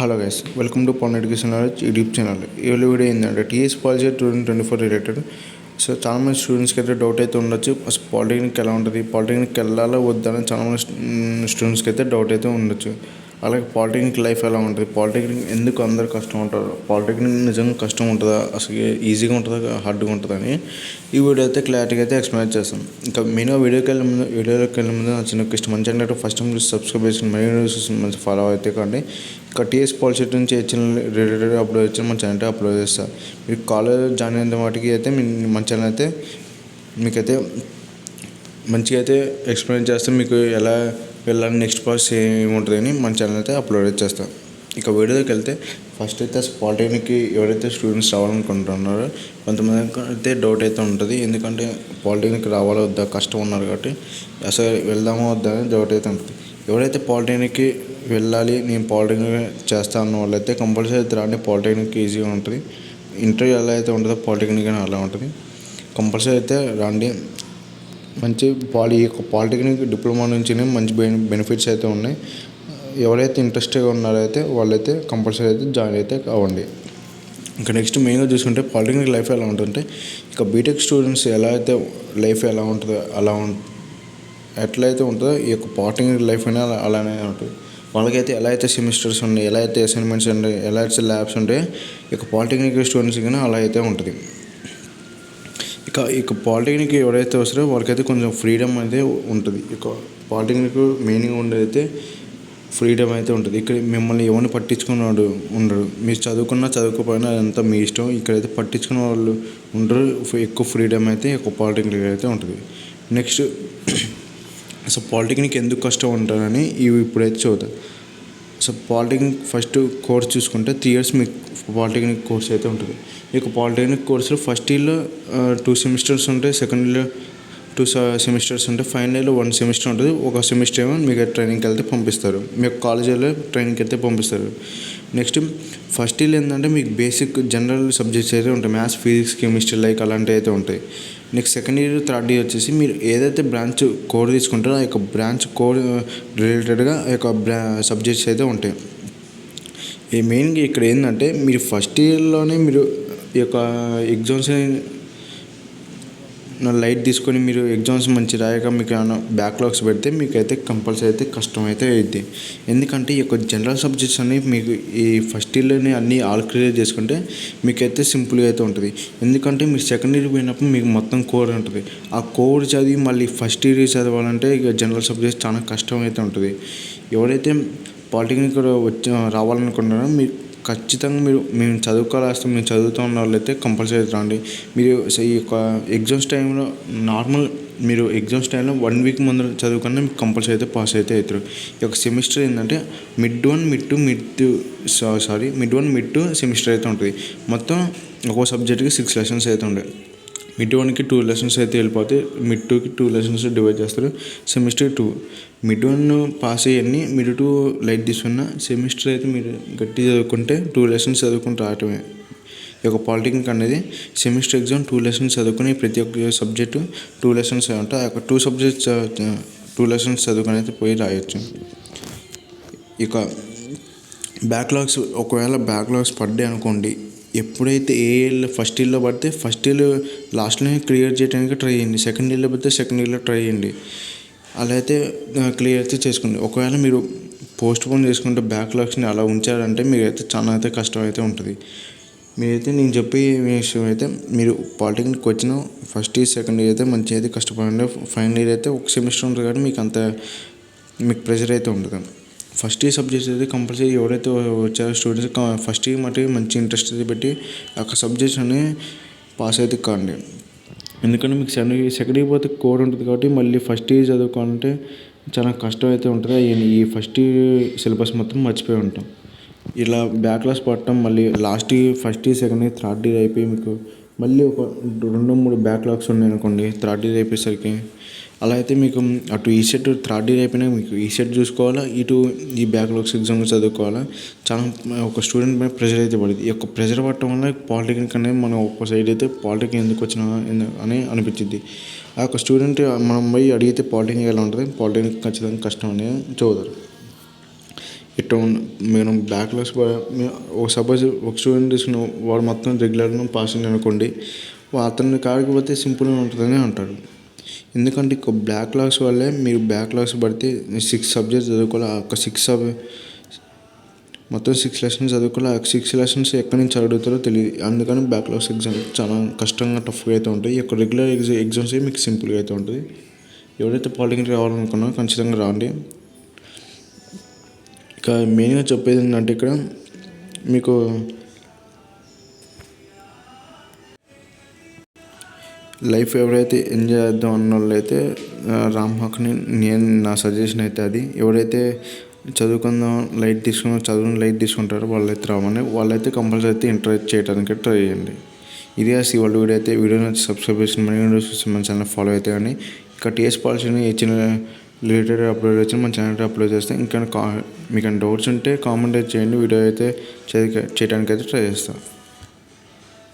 Hello guys welcome to Pan Education Knowledge YouTube channel ఇవాళ video ఏంటంటే TS policy two thousand twenty four related so చాలా మంది స్టూడెంట్స్కి అయితే డౌట్ అయితే ఉండొచ్చు. ఫస్ట్ పాలిటెక్నిక్ ఎలా ఉంటుంది? పాలిటెక్నిక్ వెళ్ళాలా? వద్దా? అని చాలామంది స్టూడెంట్స్కి అయితే డౌట్ అయితే ఉండొచ్చు. అలాగే పాలిటెక్నిక్ లైఫ్ ఎలా ఉంటుంది? పాలిటెక్నిక్ ఎందుకు అందరు కష్టం ఉంటారు? పాలిటెక్నిక్ నిజంగా కష్టం ఉంటుందా? అసలు ఈజీగా ఉంటుందా? హార్డ్గా ఉంటుందా అని ఈ వీడియో అయితే క్లారిటీగా అయితే ఎక్స్ప్లెయిన్ చేస్తాం. ఇంకా మెయిన్గా వీడియోకి వెళ్ళే ముందు వీడియోలోకి వెళ్ళే ముందు నా చిన్న ఇష్టం మంచి అంటే ఫస్ట్ టైం సబ్స్క్రైబ్ చేసుకుని మరీ వీడియోస్ మంచి ఫాలో అయితే కానీ ఇంకా టీఎస్ పాలసీ నుంచి వచ్చిన రిలేటెడ్ అప్లోడ్ వచ్చిన మన ఛానల్ అప్లోడ్ చేస్తాను మీరు కాలేజ్ జాయిన్ అయిన వాటికి అయితే మీ మన ఛానల్ అయితే మీకైతే మంచిగా అయితే ఎక్స్ప్లెయిన్ చేస్తే మీకు ఎలా వెళ్ళాలి నెక్స్ట్ ప్రాసెస్ ఏముంటుందని మన ఛానల్ అయితే అప్లోడ్ చేస్తాం. ఇక వీడియోకి వెళ్తే ఫస్ట్ అయితే అసలు పాలిటెక్నిక్కి ఎవరైతే స్టూడెంట్స్ రావాలనుకుంటున్నారో కొంతమంది అయితే డౌట్ అయితే ఉంటుంది. ఎందుకంటే పాలిటెక్నిక్ రావాలో వద్దా కష్టం ఉన్నారు కాబట్టి అసలు వెళ్దామా వద్దా అని డౌట్ అయితే ఉంటుంది. ఎవరైతే పాలిటెక్నిక్కి వెళ్ళాలి నేను పాలిటెక్నిక్ చేస్తా అన్న వాళ్ళైతే కంపల్సరీ అయితే రాండి పాలిటెక్నిక్ ఈజీగా ఉంటుంది. ఇంటర్వ్యూ ఎలా అయితే ఉంటుందో పాలిటెక్నిక్ అని అలా ఉంటుంది. కంపల్సరీ అయితే రండి. మంచి పాలి పాలిటెక్నిక్ డిప్లొమా నుంచి మంచి బెనిఫిట్స్ అయితే ఉన్నాయి. ఎవరైతే ఇంట్రెస్ట్గా ఉన్నారో అయితే వాళ్ళైతే కంపల్సరీ అయితే జాయిన్ అయితే అవ్వండి. ఇంకా నెక్స్ట్ మెయిన్గా చూసుకుంటే పాలిటెక్నిక్ లైఫ్ ఎలా ఉంటుందంటే ఇక బీటెక్ స్టూడెంట్స్ ఎలా అయితే లైఫ్ ఎలా ఉంటుందో అలా ఉం ఎట్లయితే ఉంటుందో ఈ యొక్క పాలిటెక్నిక్ లైఫ్ అయినా అలా- అలానే ఉంటుంది. వాళ్ళకైతే ఎలా అయితే సెమిస్టర్స్ ఉన్నాయి ఎలా అయితే అసైన్మెంట్స్ ఉంటాయి ఎలా అయితే ల్యాబ్స్ ఉంటాయి ఇక పాలిటెక్నిక్ స్టూడెంట్స్ కానీ అలా అయితే ఉంటుంది. ఇక ఇక పాలిటెక్నిక్ ఎవరైతే వస్తారో వాళ్ళకైతే కొంచెం ఫ్రీడమ్ అయితే ఉంటుంది. ఇక పాలిటెక్నిక్ మెయిన్గా ఉండేదైతే ఫ్రీడమ్ అయితే ఉంటుంది. ఇక్కడ మిమ్మల్ని ఎవరిని పట్టించుకున్నాడు ఉండరు మీరు చదువుకున్నా చదువుకోపోయినా అదంతా మీ ఇష్టం. ఇక్కడైతే పట్టించుకునే వాళ్ళు ఉండరు. ఎక్కువ ఫ్రీడమ్ అయితే ఎక్కువ పాలిటెక్నిక్ అయితే ఉంటుంది. నెక్స్ట్ అసలు పాలిటెక్నిక్ ఎందుకు కష్టం ఉంటారని ఇవి ఇప్పుడైతే చదువుతారు సో పాలిటెక్నిక్ ఫస్ట్ కోర్స్ చూసుకుంటే త్రీ ఇయర్స్ మీకు పాలిటెక్నిక్ కోర్స్ అయితే ఉంటుంది. ఈ పాలిటెక్నిక్ కోర్సులో ఫస్ట్ ఇయర్లో టూ సెమిస్టర్స్ ఉంటాయి సెకండ్ ఇయర్లో టూ సెమిస్టర్స్ ఉంటాయి ఫైనల్ ఇయర్లో వన్ సెమిస్టర్ ఉంటుంది. ఒక సెమిస్టర్ ఏమో మీకు ట్రైనింగ్కి వెళ్తే పంపిస్తారు. మీకు కాలేజీలో ట్రైనింగ్కి వెళ్తే పంపిస్తారు. నెక్స్ట్ ఫస్ట్ ఇయర్ ఏంటంటే మీకు బేసిక్ జనరల్ సబ్జెక్ట్స్ అయితే ఉంటాయి. మ్యాథ్స్ ఫిజిక్స్ కెమిస్ట్రీ లైక్ అలాంటివి అయితే ఉంటాయి. Next second year third year వచ్చేసి మీరు ఏదైతే బ్రాంచ్ కోడ్ తీసుకుంటారో ఆ యొక్క బ్రాంచ్ కోడ్ రిలేటెడ్గా ఆ యొక్క బ్రా సబ్జెక్ట్స్ అయితే ఉంటాయి. ఈ మెయిన్గా ఇక్కడ ఏంటంటే మీరు ఫస్ట్ ఇయర్లోనే మీరు ఈ యొక్క ఎగ్జామ్స్ లైట్ తీసుకొని మీరు ఎగ్జామ్స్ మంచి రాయక మీకు ఏమైనా బ్యాక్లాగ్స్ పెడితే మీకు అయితే కంపల్సరీ అయితే కష్టం అయితే అయింది ఎందుకంటే ఈ యొక్క జనరల్ సబ్జెక్ట్స్ అనేవి మీకు ఈ ఫస్ట్ ఇయర్లోనే అన్నీ ఆల్ క్లియర్ చేసుకుంటే మీకైతే సింపుల్గా అయితే ఉంటుంది. ఎందుకంటే మీరు సెకండ్ ఇయర్ పోయినప్పుడు మీకు మొత్తం కోడ్ ఉంటుంది. ఆ కోడ్ చదివి మళ్ళీ ఫస్ట్ ఇయర్ చదవాలంటే ఇక జనరల్ సబ్జెక్ట్స్ చాలా కష్టం అయితే ఉంటుంది. ఎవరైతే పాలిటెక్నిక్ వచ్చి రావాలనుకుంటున్నారో మీరు ఖచ్చితంగా మీరు మేము చదువుకోవాల్సి మేము చదువుతూ ఉన్న వాళ్ళైతే కంపల్సరీ రండి మీరు ఈ యొక్క ఎగ్జామ్స్ టైంలో నార్మల్ మీరు ఎగ్జామ్స్ టైంలో వన్ వీక్ ముందు చదువుకున్నా మీకు కంపల్సరీ అయితే పాస్ అయితే అవుతారు. ఈ యొక్క సెమిస్టర్ ఏంటంటే mid one mid two mid sorry mid one mid two semester అయితే ఉంటుంది. మొత్తం ఒక్కో సబ్జెక్ట్కి సిక్స్ లెసన్స్ అయితే ఉంటాయి. మిడ్ వన్కి టూ లెసన్స్ అయితే వెళ్ళిపోతాయి మిడ్ టూకి టూ లెసన్స్ డివైడ్ చేస్తారు. Semester two. Mid one pass అయ్యి మిడ్ టూ లైట్ తీసుకున్న సెమిస్టర్ అయితే మీరు గట్టి చదువుకుంటే టూ లెసన్స్ చదువుకుంటూ రావటమే. ఈ యొక్క పాలిటెక్నిక్ అనేది సెమిస్టర్ ఎగ్జామ్ టూ లెసన్స్ చదువుకుని ప్రతి ఒక్క సబ్జెక్టు టూ లెసన్స్ ఉంటాయి ఆ యొక్క టూ సబ్జెక్ట్స్ టూ లెసన్స్ చదువుకొని అయితే పోయి రాయొచ్చు. ఇక బ్యాక్లాగ్స్ ఒకవేళ బ్యాక్లాగ్స్ పడ్డాయి అనుకోండి ఎప్పుడైతే ఏ ఇయర్లో ఫస్ట్ ఇయర్లో పడితే ఫస్ట్ ఇయర్ లాస్ట్లోనే క్లియర్ చేయడానికి ట్రై చేయండి. సెకండ్ ఇయర్లో పడితే సెకండ్ ఇయర్లో ట్రై చేయండి. అలా అయితే క్లియర్ అయితే చేసుకోండి. ఒకవేళ మీరు పోస్ట్ పోన్ చేసుకుంటే బ్యాక్లాగ్స్ని అలా ఉంచారంటే మీరైతే చాలా అయితే కష్టం అయితే ఉంటుంది. మీరైతే నేను చెప్పే విషయం అయితే మీరు పాలిటెక్నిక్ వచ్చిన ఫస్ట్ ఇయర్ సెకండ్ ఇయర్ అయితే మంచిగా అయితే కష్టపడండి. ఫైనల్ ఇయర్ అయితే ఒక సెమిస్టర్ ఉంటుంది కాబట్టి మీకు అంత మీకు ప్రెషర్ అయితే ఉండదు. ఫస్ట్ ఇయర్ సబ్జెక్ట్స్ అయితే కంపల్సరీ ఎవరైతే వచ్చారో స్టూడెంట్స్ ఫస్ట్ ఇయర్ మటుకు మంచి ఇంట్రెస్ట్ అయితే పెట్టి ఆ సబ్జెక్ట్స్ అన్ని పాస్ అయితే కాండి. ఎందుకంటే మీకు సెకండ్ ఇయర్ సెకండ్ ఇయర్ పోతే కోడ్ ఉంటుంది కాబట్టి మళ్ళీ ఫస్ట్ ఇయర్ చదువుకోవాలంటే చాలా కష్టం అయితే ఉంటుంది. ఈ- ఫస్ట్ ఇయర్ సిలబస్ మొత్తం మర్చిపోయి ఉంటాం. ఇలా బ్యాక్ లాస్ పడటం మళ్ళీ last year first year second year third year అయిపోయి మీకు మళ్ళీ ఒక రెండు మూడు బ్యాక్లాగ్స్ ఉన్నాయి అనుకోండి థర్డ్ ఇయర్ అయిపోయేసరికి అలా అయితే మీకు అటు ఈ సెట్ థర్డ్ ఇయర్ అయిపోయినా మీకు ఈ సెట్ చూసుకోవాలా? ఇటు ఈ బ్యాక్లాగ్స్ ఎగ్జామ్ చదువుకోవాలా? చాలా ఒక స్టూడెంట్ పైన ప్రెషర్ అయితే పడింది ఈ యొక్క ప్రెషర్ పడటం వల్ల పాలిటెక్నిక్ అనేది మనం ఒక్క సైడ్ అయితే పాలిటెక్నిక్ ఎందుకు వచ్చినా అని అనిపించింది. ఆ యొక్క స్టూడెంట్ మనం పోయి అడిగితే పాలిటెక్నిక్ ఎలా ఉంటుంది? పాలిటెక్నిక్ ఖచ్చితంగా కష్టం అనేది చదువుతారు ఇట్లా మేము మనం బ్యాక్లాగ్స్ ఒక సపోజ్ ఒక స్టూడెంట్ తీసుకున్న వాడు మొత్తం రెగ్యులర్గా పాస్ అయ్యింది అనుకోండి అతని కాడికి పోతే సింపుల్గా ఉంటుందని అంటారు. ఎందుకంటే ఇక బ్యాక్లాగ్స్ వల్లే మీరు బ్యాక్ లాగ్స్ పడితే సిక్స్ సబ్జెక్ట్స్ చదువుకోవాలి. ఆ ఒక సిక్స్ సబ్ మొత్తం సిక్స్ లెసన్స్ చదువుకోవాలి. ఆ సిక్స్ లెసన్స్ ఎక్కడి నుంచి అడుగుతారో తెలియదు. అందుకని బ్యాక్ లాగ్స్ ఎగ్జామ్ చాలా కష్టంగా టఫ్గా అయితే ఉంటాయి. ఈ యొక్క రెగ్యులర్ ఎగ్జా ఎగ్జామ్స్ మీకు సింపుల్గా అయితే ఉంటుంది. ఎవరైతే పాలిటెక్నిక్ రావాలనుకున్నారో ఖచ్చితంగా రాండి. ఇక మెయిన్గా చెప్పేది ఏంటంటే ఇక్కడ మీకు లైఫ్ ఎవరైతే ఎంజాయ్ చేద్దాం అన్న వాళ్ళైతే రామ్ హక్ని నేను నా సజెషన్ అయితే అది. ఎవరైతే చదువుకుందాం లైట్ తీసుకున్న చదువుని లైట్ తీసుకుంటారో వాళ్ళైతే రామని వాళ్ళైతే కంపల్సరీ అయితే ఇంటరాక్ట్ చేయడానికి ట్రై చేయండి. ఇది ఆ వాళ్ళ వీడియో అయితే. వీడియో నచ్చి సబ్స్క్రైబ్ చేసిన మన వీడియోస్ మన ఛానల్ ఫాలో అయితే కానీ ఇంకా టీఎస్ పాలసీని ఇచ్చిన రిలేటెడ్ అప్లోడ్ వచ్చిన మన ఛానల్ అప్లోడ్ చేస్తే ఇంకా కా మీకు డౌట్స్ ఉంటే కామెంట్ చేయండి. వీడియో అయితే చేయడానికి అయితే ట్రై చేస్తాను